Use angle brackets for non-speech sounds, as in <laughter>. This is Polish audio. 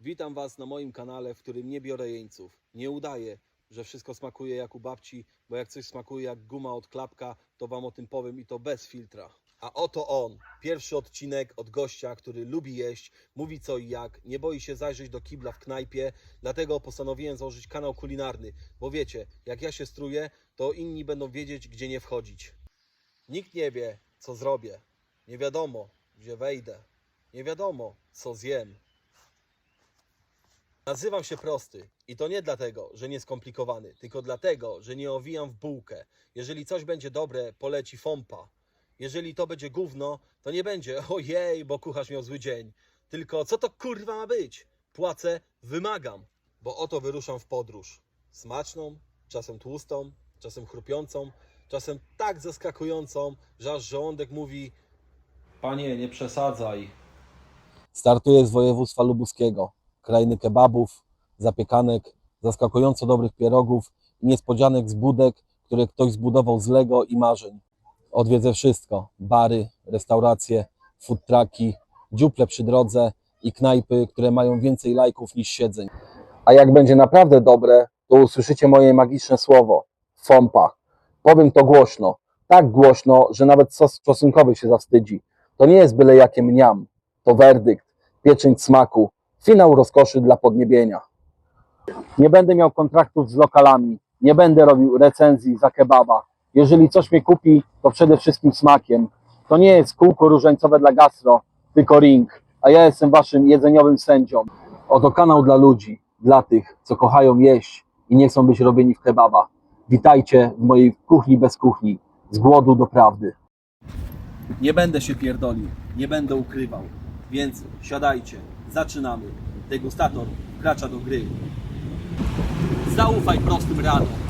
Witam Was na moim kanale, w którym nie biorę jeńców. Nie udaję, że wszystko smakuje jak u babci, bo jak coś smakuje jak guma od klapka, to Wam o tym powiem i to bez filtra. A oto on, pierwszy odcinek od gościa, który lubi jeść, mówi co i jak, nie boi się zajrzeć do kibla w knajpie, dlatego postanowiłem założyć kanał kulinarny, bo wiecie, jak ja się struję, to inni będą wiedzieć, gdzie nie wchodzić. Nikt nie wie, co zrobię. Nie wiadomo, gdzie wejdę. Nie wiadomo, co zjem. Nazywam się prosty i to nie dlatego, że nie skomplikowany, tylko dlatego, że nie owijam w bułkę. Jeżeli coś będzie dobre, poleci fompa. Jeżeli to będzie gówno, to nie będzie <laughs> ojej, bo kucharz miał zły dzień. Tylko co to kurwa ma być? Płacę, wymagam, bo oto wyruszam w podróż. Smaczną, czasem tłustą, czasem chrupiącą, czasem tak zaskakującą, że aż żołądek mówi Panie, nie przesadzaj. Startuję z województwa lubuskiego, krainy kebabów, zapiekanek, zaskakująco dobrych pierogów i niespodzianek z budek, które ktoś zbudował z Lego i marzeń. Odwiedzę wszystko: bary, restauracje, food trucki, dziuple przy drodze i knajpy, które mają więcej lajków niż siedzeń. A jak będzie naprawdę dobre, to usłyszycie moje magiczne słowo FOMPA. Powiem to głośno, tak głośno, że nawet sos czosnkowy się zawstydzi. To nie jest byle jakie mniam, to werdykt, pieczęć smaku, finał rozkoszy dla podniebienia. Nie będę miał kontraktów z lokalami, nie będę robił recenzji za kebaba. Jeżeli coś mnie kupi, to przede wszystkim smakiem. To nie jest kółko różańcowe dla gastro, tylko ring, a ja jestem waszym jedzeniowym sędzią. Oto kanał dla ludzi, dla tych, co kochają jeść i nie chcą być robieni w kebaba. Witajcie w mojej kuchni bez kuchni, z głodu do prawdy. Nie będę się pierdolił, nie będę ukrywał, więc siadajcie, zaczynamy. Degustator wkracza do gry. Zaufaj prostym radom.